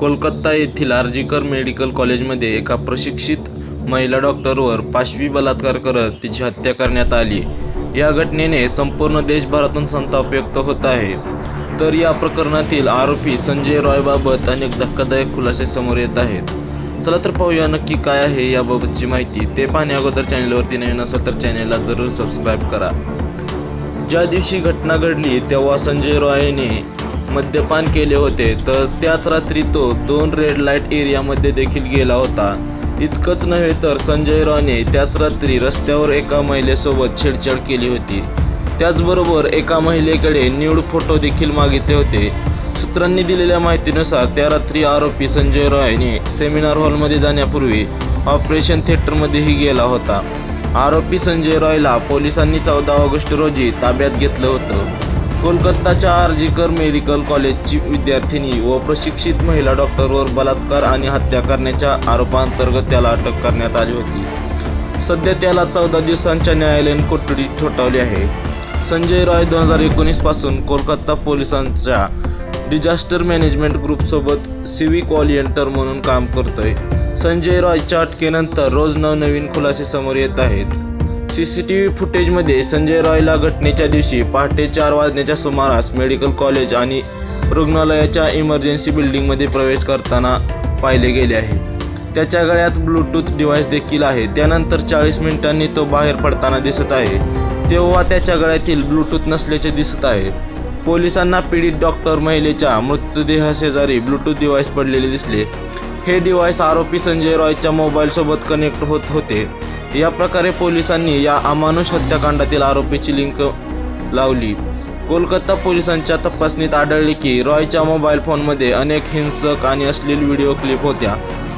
कोलकाता येथील आर्जिकर मेडिकल कॉलेजमध्ये एका प्रशिक्षित महिला डॉक्टरवर पाशवी बलात्कार करत तिची हत्या करण्यात आली. या घटनेने संपूर्ण देशभरातून संताप व्यक्त होत आहे. तर या प्रकरणातील आरोपी संजय रॉयबाबत अनेक धक्कादायक खुलासे समोर येत आहेत. चला तर पाहूया नक्की काय आहे याबाबतची माहिती. ते पाहण्या अगोदर चॅनलवरती नवीन असेल तर चॅनलला जरूर सबस्क्राईब करा. ज्या दिवशी घटना घडली तेव्हा संजय रॉयने मद्यपान केले होते तर त्याच रात्री तो दोन रेड लाइट एरियामध्ये देखील गेला होता. इतकंच नव्हे तर संजय रॉयने त्याच रात्री रस्त्यावर एका महिलेसोबत छेडछाड केली होती. त्याचबरोबर एका महिलेकडे न्यूड फोटो देखील मागितले होते. सूत्रांनी दिलेल्या माहितीनुसार त्या रात्री आरोपी संजय रॉयने सेमिनार हॉलमध्ये जाण्यापूर्वी ऑपरेशन थिएटरमध्येही गेला होता. आरोपी संजय रॉयला पोलिसांनी चौदा ऑगस्ट रोजी ताब्यात घेतलं होतं. कोलकाताच्या आर्जिकर मेडिकल कॉलेजची विद्यार्थिनी व प्रशिक्षित महिला डॉक्टरवर बलात्कार आणि हत्या करण्याच्या आरोपांतर्गत त्याला अटक करण्यात आली होती. सध्या त्याला चौदा दिवसांच्या न्यायालयीन कोठडीत ठोठावली आहे. संजय रॉय दोन हजार एकोणीसपासून कोलकाता पोलिसांच्या डिझास्टर मॅनेजमेंट ग्रुपसोबत सिविक वॉलियंटर म्हणून काम करतोय. संजय रॉयच्या अटकेनंतर रोज नवनवीन खुलासे समोर येत आहेत. सी सी टी व्ही फुटेजमध्ये संजय रॉयला घटनेच्या दिवशी पहाटे चार वाजण्याच्या सुमारास मेडिकल कॉलेज आणि रुग्णालयाच्या इमर्जन्सी बिल्डिंगमध्ये प्रवेश करताना पाहिले गेले आहे. त्याच्या गळ्यात ब्लूटूथ डिव्हाइस देखील आहे. त्यानंतर चाळीस मिनिटांनी तो बाहेर पडताना दिसत आहे. तेव्हा त्याच्या गळ्यातील ब्लूटूथ नसल्याचे दिसत आहे. पोलिसांना पीडित डॉक्टर महिलेच्या मृतदेहाशेजारी ब्लूटूथ डिव्हाइस पडलेले दिसले. हे डिव्हाइस आरोपी संजय रॉयच्या मोबाईलसोबत कनेक्ट होत होते. या प्रकारे पोलिसांनी या अमानुष हत्याकांडातील आरोपीची लिंक लावली. कोलकाता पोलिसांच्या तपासणीत आढळले की रॉयच्या मोबाईल फोनमध्ये अनेक हिंसक आणि अश्लील व्हिडिओ क्लिप होत्या.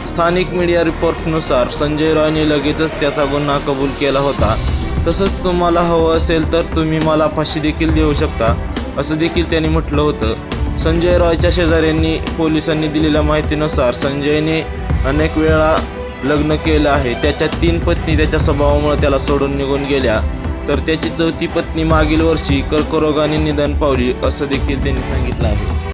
स्थानिक मीडिया रिपोर्टनुसार संजय रॉयने लगेचच त्याचा गुन्हा कबूल केला होता. तसंच तुम्हाला हवं असेल तर तुम्ही मला फाशी देखील देऊ शकता असं देखील त्यांनी म्हटलं होतं. संजय रॉयच्या शेजाऱ्यांनी पोलिसांनी दिलेल्या माहितीनुसार संजयने अनेक वेळा लग्न केलं आहे. त्याच्या तीन पत्नी त्याच्या स्वभावामुळे त्याला सोडून निघून गेल्या. तर त्याची चौथी पत्नी मागील वर्षी कर्करोगाने निधन पावली असं देखील त्यांनी सांगितलं आहे.